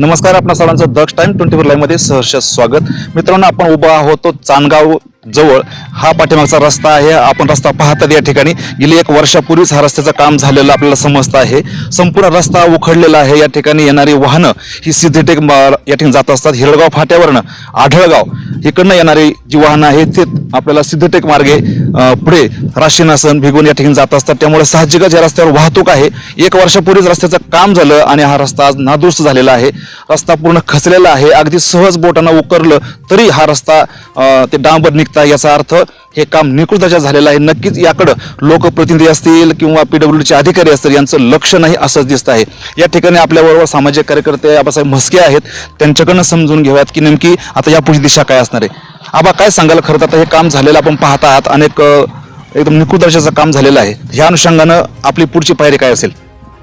नमस्कार आपणा सर्वांचं दक्ष टाइम ट्वेंटी फोर लाईव्हमध्ये सहर्ष स्वागत. मित्रांनो आपण उभा आहोत चांदगाव जवळ हा पाठीमागचा रस्ता आहे. आपण रस्ता पाहतात या ठिकाणी. गेली एक वर्षापूर्वीच हा रस्त्याचं काम झालेलं आपल्याला समजतं आहे. संपूर्ण रस्ता उखडलेला आहे. या ठिकाणी येणारी वाहनं ही सिद्धटेक या ठिकाणी जात असतात. हिरडगाव फाट्यावरनं आढळगाव इकडनं येणारी जी वाहनं आहेत ते आपल्याला सिद्धटेक मार्गे पुढे राशीनासन भिगून या ठिकाणी जात असतात. त्यामुळे साहजिकच या रस्त्यावर वाहतूक आहे. एक वर्षापूर्वीच रस्त्याचं काम झालं आणि हा रस्ता आज नादुरुस्त झालेला आहे. रस्ता पूर्ण खचलेला आहे. अगदी सहज बोटांना उकरलं तरी हा रस्ता ते डांबर शकता याचा अर्थ हे काम निकृष्टाच्या झालेलं आहे. नक्कीच याकडं लोकप्रतिनिधी असतील किंवा पीडब्ल्यूडीचे अधिकारी असतील यांचं लक्ष नाही असंच दिसत आहे. या ठिकाणी आपल्याबरोबर सामाजिक कार्यकर्ते आबासाहेब म्हस्के आहेत. त्यांच्याकडनं समजून घेऊयात की नेमकी आता या पुढची दिशा काय असणार आहे. आबा काय सांगाल खरं तर? आता हे काम झालेलं आपण पाहत आहात अनेक एकदम निकृदर्शाचं दर्जाचं काम झालेलं आहे. ह्या अनुषंगानं आपली पुढची पायरी काय असेल?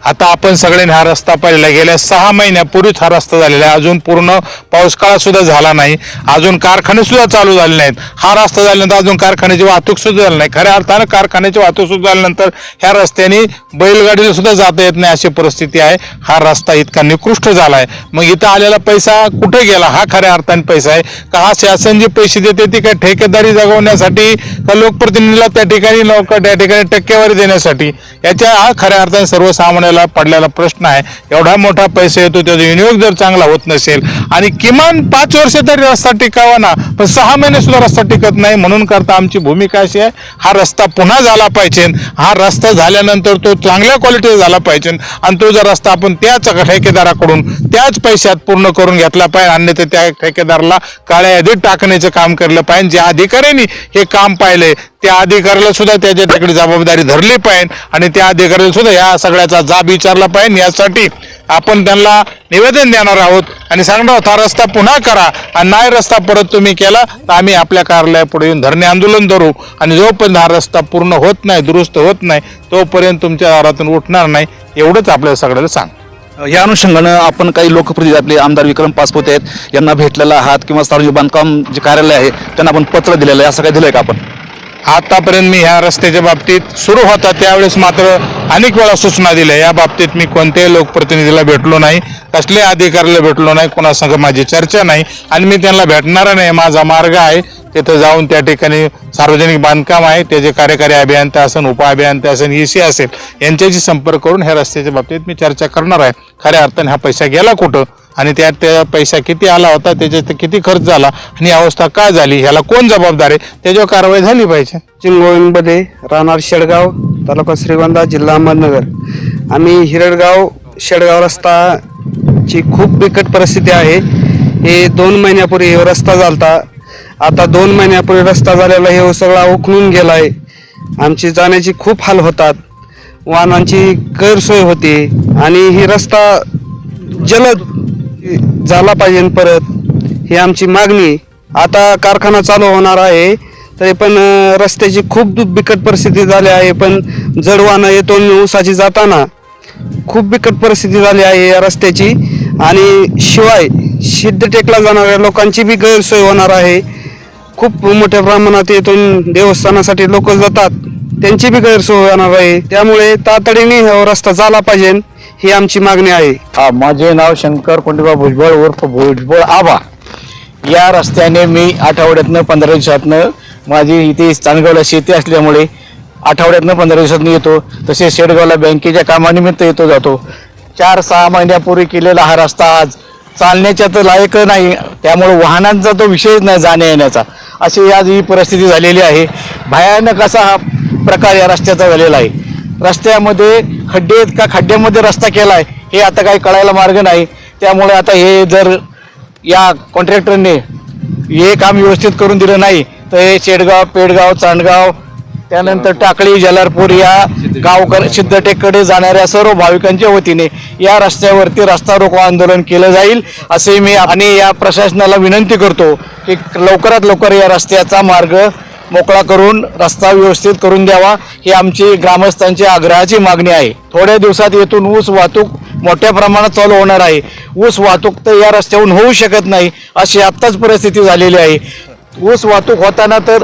आता आपण सगळ्यांनी हा रस्ता पाहिलेला गेल्या सहा महिन्यापूर्वीच हा रस्ता झालेला आहे. अजून पूर्ण पाऊस सुद्धा झाला नाही. अजून कारखाने सुद्धा चालू झाले नाहीत. हा रस्ता झाल्यानंतर अजून कारखान्याची वाहतूक सुद्धा झाली नाही. खऱ्या अर्थानं कारखान्याची वाहतूक सुद्धा झाल्यानंतर ह्या रस्त्याने बैलगाडीला सुद्धा जाता येत नाही अशी परिस्थिती आहे. हा रस्ता इतका निकृष्ट झाला आहे मग इथं आलेला पैसा कुठे गेला? हा खऱ्या अर्थाने पैसा आहे. का हा शासन जे पैसे देते ती काय ठेकेदारी जगवण्यासाठी का लोकप्रतिनिधीला त्या ठिकाणी लोक त्या ठिकाणी टक्केवारी देण्यासाठी? याच्या हा खऱ्या अर्थाने सर्वसामान्य सर्वसामान्याला पडलेला प्रश्न आहे. एवढा मोठा पैसा येतो त्याचा विनियोग जर चांगला होत नसेल आणि किमान पाच वर्ष तरी रस्ता टिकावा ना पण सहा महिने सुद्धा रस्ता टिकत नाही म्हणून करता आमची भूमिका अशी आहे हा रस्ता पुन्हा झाला पाहिजे. हा रस्ता झाल्यानंतर तो चांगल्या क्वालिटीचा झाला पाहिजे. आणि तो जर रस्ता आपण त्याच ठेकेदाराकडून त्याच पैशात पूर्ण करून घेतला पाहिजे अन्यथा त्या ठेकेदाराला काळ्या यादीत टाकण्याचं काम केलं पाहिजे. ज्या अधिकाऱ्यांनी हे काम पाहिलंय त्या अधिकाऱ्याला सुद्धा त्याच्या तिकडे जबाबदारी धरली पाहिजे आणि त्या अधिकाऱ्याला सुद्धा या सगळ्याचा जाब विचारला पाहिजे यासाठी आपण त्यांना निवेदन देणार आहोत. आणि सांगणार आहोत हा रस्ता पुन्हा करा आणि नाही रस्ता परत तुम्ही केला तर आम्ही आपल्या कार्यालयापुढे येऊन धरणे आंदोलन धरू. आणि जोपर्यंत हा रस्ता पूर्ण होत नाही दुरुस्त होत नाही तोपर्यंत तुमच्या दारातून उठणार नाही एवढंच आपल्याला सगळ्याला सांग. या अनुषंगानं आपण काही लोकप्रतिनिधी आपले आमदार विक्रम पासपोते आहेत. यांना भेटलेला आहात किंवा सार्वजनिक बांधकाम जे कार्यालय आहे त्यांना आपण पत्र दिलेलं आहे. असं काय आहे का आपण? आतापर्यंत मी ह्या रस्त्याच्या बाबतीत सुरू होता त्यावेळेस मात्र अनेक वेळा सूचना दिल्या. या बाबतीत मी कोणत्याही लोकप्रतिनिधीला भेटलो नाही कसल्याही अधिकाऱ्याला भेटलो नाही कोणासंग माझी चर्चा नाही आणि मी त्यांना भेटणार नाही. माझा मार्ग आहे तिथं जाऊन त्या ठिकाणी सार्वजनिक बांधकाम आहे त्याचे कार्यकारी अभियंता असेल उपअभियंता असेल ई सी असेल यांच्याशी संपर्क करून ह्या रस्त्याच्या बाबतीत मी चर्चा करणार आहे. खऱ्या अर्थाने हा पैसा गेला कुठं? आणि त्यात त्या पैसा किती आला होता त्याच्यात किती खर्च झाला आणि ही अवस्था का झाली ह्याला कोण जबाबदार आहे? त्याच्यावर कारवाई झाली पाहिजे. चिंगोळीमध्ये राहणार शेडगाव तालुका श्रीगोंदा जिल्हा अहमदनगर. आम्ही हिरडगाव शेडगाव रस्ताची खूप बिकट परिस्थिती आहे. हे दोन महिन्यापूर्वी रस्ता झालता. आता दोन महिन्यापूर्वी रस्ता झालेला हे सगळा उखलून गेला आहे आमची जाण्याची खूप हाल होतात. वाहनांची गैरसोय होते. आणि ही रस्ता जलद झाला पाहिजे परत. ही आमची मागणी. आता कारखाना चालू होणार आहे. तरी पण रस्त्याची खूप बिकट परिस्थिती झाली आहे. पण जडवानं येतो ऊसाची जाताना खूप बिकट परिस्थिती झाली आहे या रस्त्याची. आणि शिवाय सिद्धटेकला जाणाऱ्या लोकांची बी गैरसोय होणार आहे. खूप मोठ्या प्रमाणात येथून देवस्थानासाठी लोक जातात. त्यांची बी गैरसोय होणार आहे. त्यामुळे तातडीने हा रस्ता झाला पाहिजे ही आमची मागणी आहे. हा माझे नाव शंकर कोंडीबा भुजबळ उर्फ भुजबळ आबा या रस्त्याने मी आठवड्यातनं पंधरा दिवसातनं माझी इथे चांदगावला शेती असल्यामुळे आठवड्यातनं पंधरा दिवसातनं येतो. तसेच शेडगावला बँकेच्या कामानिमित्त येतो जातो. चार सहा महिन्यापूर्वी केलेला हा रस्ता आज चालण्याच्या तर लायक नाही. त्यामुळे वाहनांचा तो विषयच नाही जाण्या येण्याचा. अशी आज ही परिस्थिती झालेली आहे. भयानक असा हा प्रकार या रस्त्याचा झालेला आहे. रस्त्यामध्ये खड्डे आहेत का? खड्ड्यामध्ये रस्ता केला आहे हे आता काही कळायला मार्ग नाही. त्यामुळे आता हे जर या कॉन्ट्रॅक्टरने हे काम व्यवस्थित करून दिलं नाही तर हे शेडगाव पेडगाव चांडगाव त्यानंतर टाकळी जलारपूर या गावकर सिद्धटेककडे जाणाऱ्या सर्व भाविकांच्या वतीने या रस्त्यावरती रस्ता रोको आंदोलन केलं जाईल असे मी आणि या प्रशासनाला विनंती करतो की लवकरात लवकर या रस्त्याचा मार्ग मोकळा करून रस्ता व्यवस्थित करून द्यावा. ही आमची ग्रामस्थांची आग्रहाची मागणी आहे. थोड्या दिवसात येथून ऊस वाहतूक मोठ्या प्रमाणात चालू होणार आहे. ऊस वाहतूक तर या रस्त्याहून होऊ शकत नाही अशी आत्ताच परिस्थिती झालेली आहे. ऊस वाहतूक होताना तर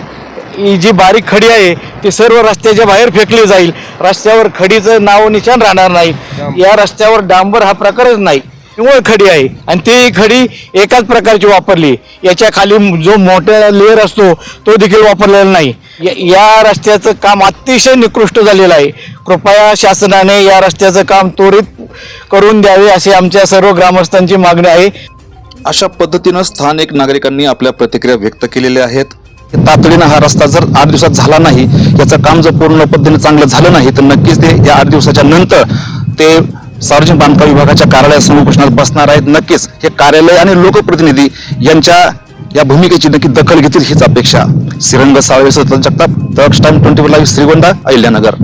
जी बारीक खडी आहे ती सर्व रस्त्याच्या बाहेर फेकली जाईल. रस्त्यावर खडीचं नाव निशाण राहणार नाही. या रस्त्यावर डांबर हा प्रकारच नाही. निवळ खडी आहे. आणि ती खडी एकाच प्रकारची वापरली. याच्या खाली जो मोठा लेअर असतो तो देखील वापरलेला नाही. या- या रस्त्याचं काम अतिशय निकृष्ट झालेलं आहे. कृपया शासनाने या रस्त्याचं काम त्वरित करून द्यावे अशी आमच्या सर्व ग्रामस्थांची मागणी आहे. अशा पद्धतीनं स्थानिक नागरिकांनी आपल्या प्रतिक्रिया व्यक्त केलेल्या आहेत. तातडीनं हा रस्ता जर आठ दिवसात झाला नाही याचं काम जर पूर्ण पद्धतीने चांगलं झालं नाही तर नक्कीच ते या आठ दिवसाच्या नंतर ते सार्वजनिक बांधकाम विभागाच्या कार्यालयासमोर उपोषणात बसणार आहेत. नक्कीच हे कार्यालय आणि लोकप्रतिनिधी यांच्या या भूमिकेची नक्की दखल घेतील हीच अपेक्षा. Shrirang Salve Jagtap time twenty four live Shrigonda Ahilyanagar.